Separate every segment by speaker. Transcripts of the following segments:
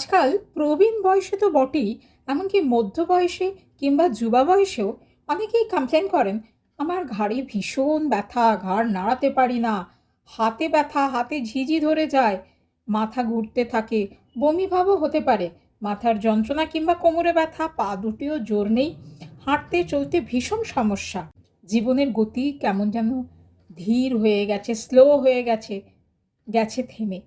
Speaker 1: আজকাল প্রবীণ বয়সে তো বটেই, এমনকি মধ্য বয়সে কিংবা যুবা বয়সেও অনেকেই কমপ্লেন করেন, আমার ঘাড়ে ভীষণ ব্যথা, ঘাড় নাড়াতে পারি না, হাতে ব্যথা, হাতে ঝিঝি ধরে যায়, মাথা ঘুরতে থাকে, বমি ভাবও হতে পারে, মাথার যন্ত্রণা কিংবা কোমরে ব্যথা, পা দুটিও জোর নেই, হাঁটতে চলতে ভীষণ সমস্যা, জীবনের গতি কেমন যেন ধীর হয়ে গেছে স্লো হয়ে গেছে গেছে থেমে।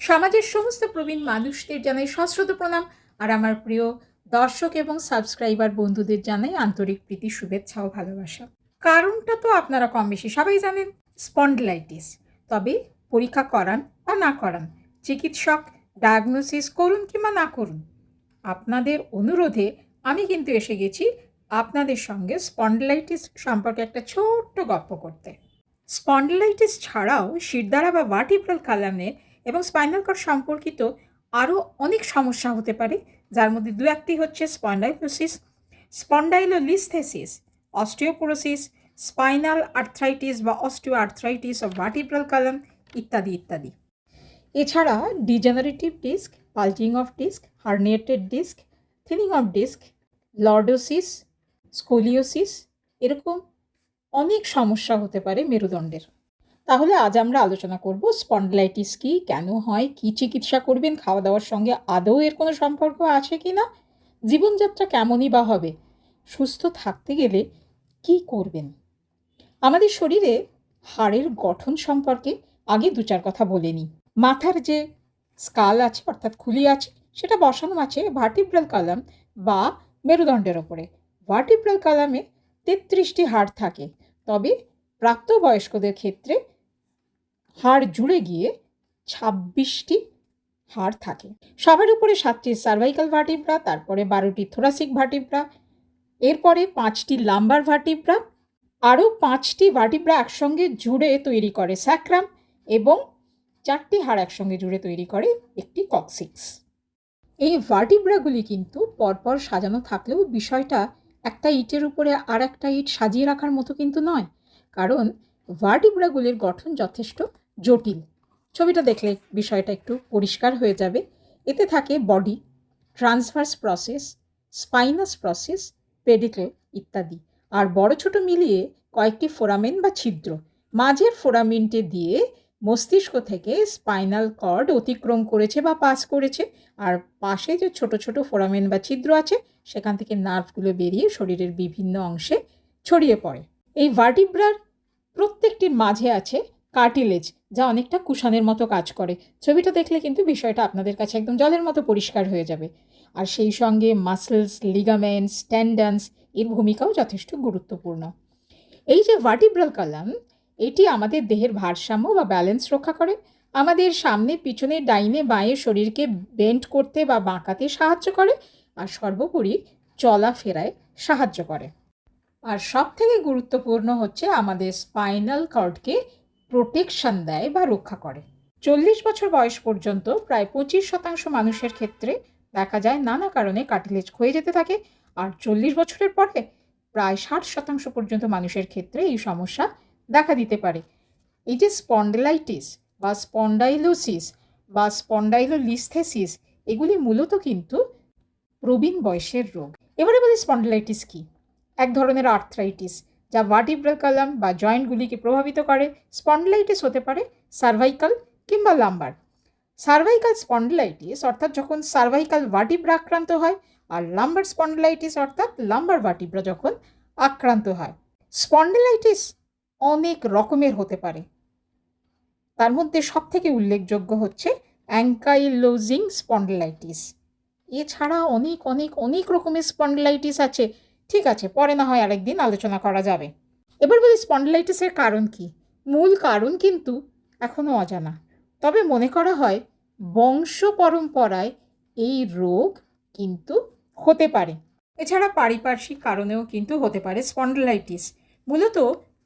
Speaker 1: সমাজের সমস্ত প্রবীণ মানুষদের জানাই সশ্রত প্রণাম আর আমার প্রিয় দর্শক এবং সাবস্ক্রাইবার বন্ধুদের জানাই আন্তরিক প্রীতি, শুভেচ্ছা ও ভালোবাসা। কারণটা তো আপনারা কম বেশি সবাই জানেন, স্পন্ডলাইটিস। তবে পরীক্ষা করান বা না করান, চিকিৎসক ডায়াগনোসিস করুন কিংবা না করুন, আপনাদের অনুরোধে আমি কিন্তু এসে গেছি আপনাদের সঙ্গে স্পন্ডলাইটিস সম্পর্কে একটা ছোট্ট গল্প করতে। স্পন্ডলাইটিস ছাড়াও শিরদাঁড়া বা ভার্টিব্রাল কালামে এবং স্পাইনাল কর্ড সম্পর্কিত আরও অনেক সমস্যা হতে পারে, যার মধ্যে দু একটি হচ্ছে spondylosis, spondylolisthesis, osteoporosis, spinal arthritis বা osteo arthritis of vertebral column ইত্যাদি ইত্যাদি। এছাড়া degenerative disc bulging of disc, herniated disc, thinning of disc, lordosis, scoliosis, এরকম অনেক সমস্যা হতে পারে মেরুদণ্ডের। তাহলে আজ আমরা আলোচনা করব স্পন্ডলাইটিস কি, কেন হয়, কি চিকিৎসা করবেন, খাওয়া দাওয়ার সঙ্গে আদৌ এর কোনো সম্পর্ক আছে কি না, জীবনযাত্রা কেমনই বা হবে, সুস্থ থাকতে গেলে কি করবেন? আমাদের শরীরে হাড়ের গঠন সম্পর্কে আগে দু চার কথা বলে নিই। মাথার যে স্কাল আছে, অর্থাৎ খুলি আছে, সেটা বসানো আছে ভার্টিব্রাল কালাম বা মেরুদণ্ডের ওপরে। ভার্টিব্রাল কালামে তেত্রিশটি হাড় থাকে, তবে প্রাপ্তবয়স্কদের ক্ষেত্রে হাড় জুড়ে গিয়ে ছাব্বিশটি হাড় থাকে। সবার উপরে সাতটি সার্ভাইকাল ভার্টিব্রা তারপরে বারোটি থোরাসিক ভার্টিব্রা এরপরে পাঁচটি লাম্বার ভার্টিব্রা আরও পাঁচটি ভার্টিব্রা একসঙ্গে জুড়ে তৈরি করে স্যাক্রাম এবং চারটি হাড় একসঙ্গে জুড়ে তৈরি করে একটি কক্সিক্স এই ভার্টিব্রাগুলি কিন্তু পরপর সাজানো থাকলেও বিষয়টা একটা ইটের উপরে আর একটা ইট সাজিয়ে রাখার মতো কিন্তু নয়। কারণ ভার্টিব্রাগুলির গঠন যথেষ্ট জটিল। ছবিটা দেখলে বিষয়টা একটু পরিষ্কার হয়ে যাবে। এতে থাকে body transverse process spinous process pedicle ইত্যাদি। আর বড় ছোট মিলিয়ে কয়েকটি ফোরামেন বা ছিদ্র। মাঝের ফোরামেন্টে দিয়ে মস্তিষ্ক থেকে স্পাইনাল কর্ড অতিক্রম করেছে বা পাস করেছে। আর পাশে যে ছোট ছোট ফোরামেন বা ছিদ্র আছে, সেখান থেকে নার্ভগুলো বেরিয়ে শরীরের বিভিন্ন অংশে ছড়িয়ে পড়ে। এই ভার্টিব্রার প্রত্যেকটির মাঝে আছে কার্টিলেজ, যা অনেকটা কুশানের মতো কাজ করে। ছবিটা দেখলে কিন্তু বিষয়টা আপনাদের কাছে একদম জলের মতো পরিষ্কার হয়ে যাবে। আর সেই সঙ্গে মাসেলস লিগামেন্টস ট্যান্ডান্স এর ভূমিকাও যথেষ্ট গুরুত্বপূর্ণ। এই যে ভার্টিব্রাল কালাম এটি আমাদের দেহের ভারসাম্য বা ব্যালেন্স রক্ষা করে। আমাদের সামনে, পিছনে, ডাইনে, বাঁয়ে শরীরকে বেন্ড করতে বা বাঁকাতে সাহায্য করে। আর সর্বোপরি চলাফেরায় সাহায্য করে। আর সব থেকে গুরুত্বপূর্ণ হচ্ছে আমাদের স্পাইনাল কর্ডকে প্রোটেকশন দেয় বা রক্ষা করে। চল্লিশ বছর বয়স পর্যন্ত প্রায় পঁচিশ শতাংশ মানুষের ক্ষেত্রে দেখা যায় নানা কারণে কাটিলেজ ক্ষয়ে যেতে থাকে আর চল্লিশ বছরের পরে প্রায় ষাট শতাংশ পর্যন্ত মানুষের ক্ষেত্রে এই সমস্যা দেখা দিতে পারে। এই যে স্পন্ডেলাইটিস বা স্পন্ডাইলোসিস বা স্পন্ডাইলোলিস্থেসিস এগুলি মূলত কিন্তু প্রবীণ বয়সের রোগ। এবারে বলি স্পন্ডেলাইটিস কী? এক ধরনের আর্থ্রাইটিস যা ভার্টিব্রাল কালাম বা জয়েন্টগুলিকে প্রভাবিত করে স্পন্ডলাইটিস হতে পারে সার্ভাইকাল কিংবা লাম্বার সার্ভাইকাল স্পন্ডলাইটিস অর্থাৎ যখন সার্ভাইকাল ভার্টিব্রা আক্রান্ত হয় আর লাম্বার স্পন্ডলাইটিস অর্থাৎ লাম্বার ভার্টিব্রা যখন আক্রান্ত হয়। স্পন্ডলাইটিস অনেক রকমের হতে পারে। তার মধ্যে সবথেকে উল্লেখযোগ্য হচ্ছে অ্যাঙ্কাইলোজিং স্পন্ডলাইটিস এছাড়া অনেক অনেক অনেক রকমের স্পন্ডলাইটিস আছে। ঠিক আছে, পরে না হয় আরেকদিন আলোচনা করা যাবে। এবার বলি স্পন্ডলাইটিসের কারণ কি? মূল কারণ কিন্তু এখনও অজানা। তবে মনে করা হয় বংশ পরম্পরায় এই রোগ কিন্তু হতে পারে। এছাড়া পারিপার্শ্বিক কারণেও কিন্তু হতে পারে স্পন্ডলাইটিস। মূলত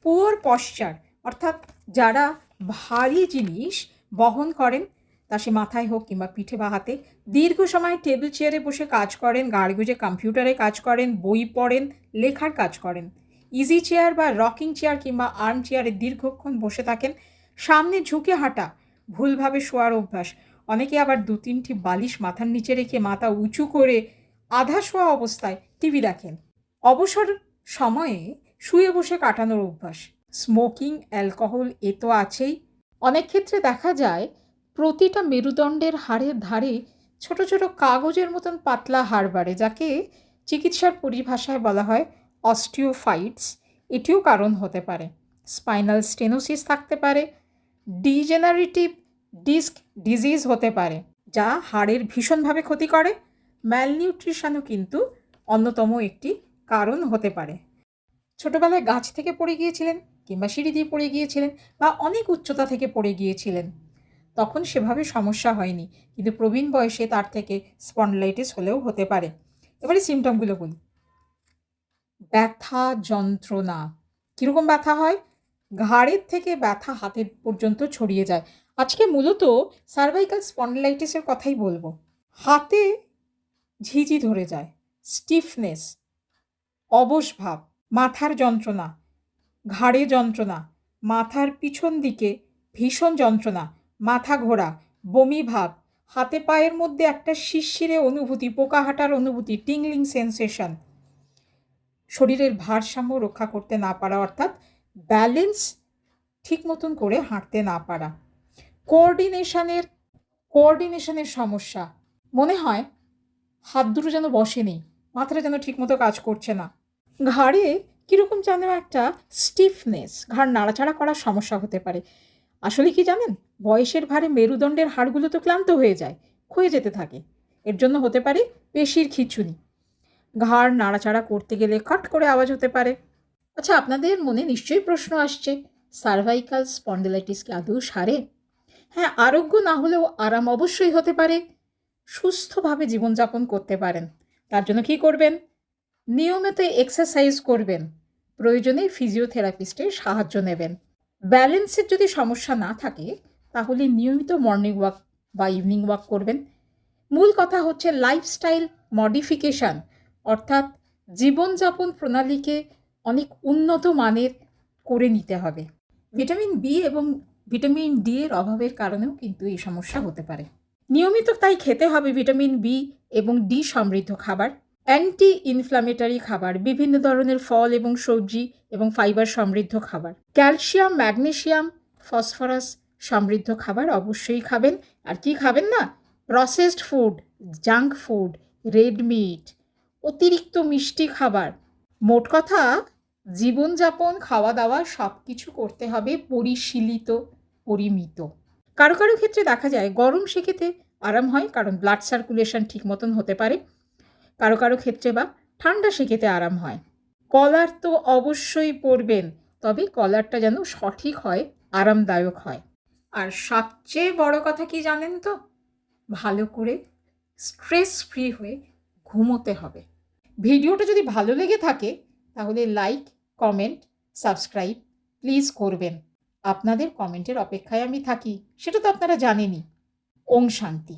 Speaker 1: পুয়ার পশ্চার, অর্থাৎ যারা ভারী জিনিস বহন করেন তা সে মাথায় হোক কিংবা পিঠে বা হাতে, দীর্ঘ সময় টেবিল চেয়ারে বসে কাজ করেন গাড়ি গুজে কম্পিউটারে কাজ করেন, বই পড়েন, লেখার কাজ করেন। ইজি চেয়ার বা রকিং চেয়ার কিংবা আর্ম চেয়ারে দীর্ঘক্ষণ বসে থাকেন। সামনে ঝুঁকে হাঁটা, ভুলভাবে শোয়ার অভ্যাস। অনেকে আবার দু তিনটি বালিশ মাথার নিচে রেখে মাথা উঁচু করে আধা শোয়া অবস্থায় টিভি দেখেন। অবসর সময়ে শুয়ে বসে কাটানোর অভ্যাস। স্মোকিং অ্যালকোহল এ তো আছেই। অনেক ক্ষেত্রে দেখা যায় প্রতিটা মেরুদণ্ডের হাড়ের ধারে ছোট ছোট কাগজের মতন পাতলা হাড় বাড়ে, যাকে চিকিৎসার পরিভাষায় বলা হয় অস্টিওফাইটস। এটিও কারণ হতে পারে। স্পাইনাল স্টেনোসিস থাকতে পারে। ডিজেনারেটিভ ডিস্ক ডিজিজ হতে পারে, যা হাড়ের ভীষণভাবে ক্ষতি করে। ম্যালনিউট্রিশনও কিন্তু অন্যতম একটি কারণ হতে পারে। ছোটবেলায় গাছ থেকে পড়ে গিয়েছিলেন কিংবা সিঁড়ি দিয়ে পড়ে গিয়েছিলেন বা অনেক উচ্চতা থেকে পড়ে গিয়েছিলেন। তখন সেভাবে সমস্যা হয়নি। কিন্তু প্রবীণ বয়সে তার থেকে স্পন্ডলাইটিস হলেও হতে পারে। এবারে সিমটমগুলো বলি। ব্যথা যন্ত্রণা। কীরকম ব্যথা হয়? ঘাড়ের থেকে ব্যথা হাতের পর্যন্ত ছড়িয়ে যায়। আজকে মূলত সার্ভাইকাল স্পন্ডলাইটিসের কথাই বলব। হাতে ঝিঝি ধরে যায় স্টিফনেস অবশ ভাব, মাথার যন্ত্রণা, ঘাড়ে যন্ত্রণা, মাথার পিছন দিকে ভীষণ যন্ত্রণা মাথা ঘোরা, বমি ভাব, হাতে পায়ের মধ্যে একটা শিরশিরে অনুভূতি, পোকা হাঁটার অনুভূতি, টিংলিং সেন্সেশন। শরীরের ভারসাম্য রক্ষা করতে না পারা, অর্থাৎ ব্যালেন্স ঠিক মতন করে হাঁটতে না পারা। কোঅর্ডিনেশনের কোঅর্ডিনেশনের সমস্যা। মনে হয় হাত দুটো যেন বসেনি, মাথাটা যেন ঠিকমতো কাজ করছে না। ঘাড়ে কীরকম যেন একটা স্টিফনেস ঘাড় নাড়াচাড়া করার সমস্যা হতে পারে। আসলে কি জানেন? বয়সের ভারে মেরুদণ্ডের হাড়গুলো তো ক্লান্ত হয়ে যায়, ক্ষয়ে যেতে থাকে। এর জন্য হতে পারে পেশির খিঁচুনি। ঘাড় নাড়াচাড়া করতে গেলে খট করে আওয়াজ হতে পারে। আচ্ছা আপনাদের মনে নিশ্চয়ই প্রশ্ন আসছে সার্ভাইকাল স্পন্ডিলাইটিস কি আদৌ সারে? হ্যাঁ আরোগ্য না হলেও আরাম অবশ্যই হতে পারে। সুস্থভাবে জীবনযাপন করতে পারেন। তার জন্য কি করবেন? নিয়মিত এক্সারসাইজ করবেন। প্রয়োজনে ফিজিওথেরাপিস্টের সাহায্য নেবেন। ব্যালেন্সের যদি সমস্যা না থাকে, তাহলে নিয়মিত মর্নিং ওয়াক বা ইভিনিং ওয়াক করবেন। মূল কথা হচ্ছে লাইফস্টাইল মডিফিকেশান অর্থাৎ জীবনযাপন প্রণালীকে অনেক উন্নত মানের করে নিতে হবে। ভিটামিন বি এবং ভিটামিন ডি এর অভাবের কারণেও কিন্তু এই সমস্যা হতে পারে। নিয়মিত তাই খেতে হবে ভিটামিন বি এবং ডি সমৃদ্ধ খাবার। অ্যান্টি ইনফ্ল্যামেটারি খাবার, বিভিন্ন ধরনের ফল এবং সবজি এবং ফাইবার সমৃদ্ধ খাবার। ক্যালসিয়াম ম্যাগনেশিয়াম ফসফরাস সমৃদ্ধ খাবার অবশ্যই খাবেন। আর কি খাবেন না? Processed food junk food red meat অতিরিক্ত মিষ্টি খাবার। মোট কথা, জীবনযাপন খাওয়া দাওয়া সব কিছু করতে হবে পরিশীলিত, পরিমিত। কারও কারও ক্ষেত্রে দেখা যায়, গরম সেক্ষেত্রে আরাম হয়, কারণ ব্লাড সার্কুলেশন ঠিক মতন হতে পারে। কারও কারও ক্ষেত্রে বা ঠান্ডা সেক্ষেত্রে আরাম হয়। কলার তো অবশ্যই পরবেন, তবে কলারটা যেন সঠিক হয়, আরামদায়ক হয়। আর সবচেয়ে বড় কথা কি জানেন তো? ভালো করে স্ট্রেস ফ্রি হয়ে ঘুমোতে হবে। ভিডিওটা যদি ভালো লেগে থাকে, তাহলে লাইক কমেন্ট সাবস্ক্রাইব প্লিজ করবেন। আপনাদের কমেন্টের অপেক্ষায় আমি থাকি, সেটা তো আপনারা জানেনই। ওং শান্তি।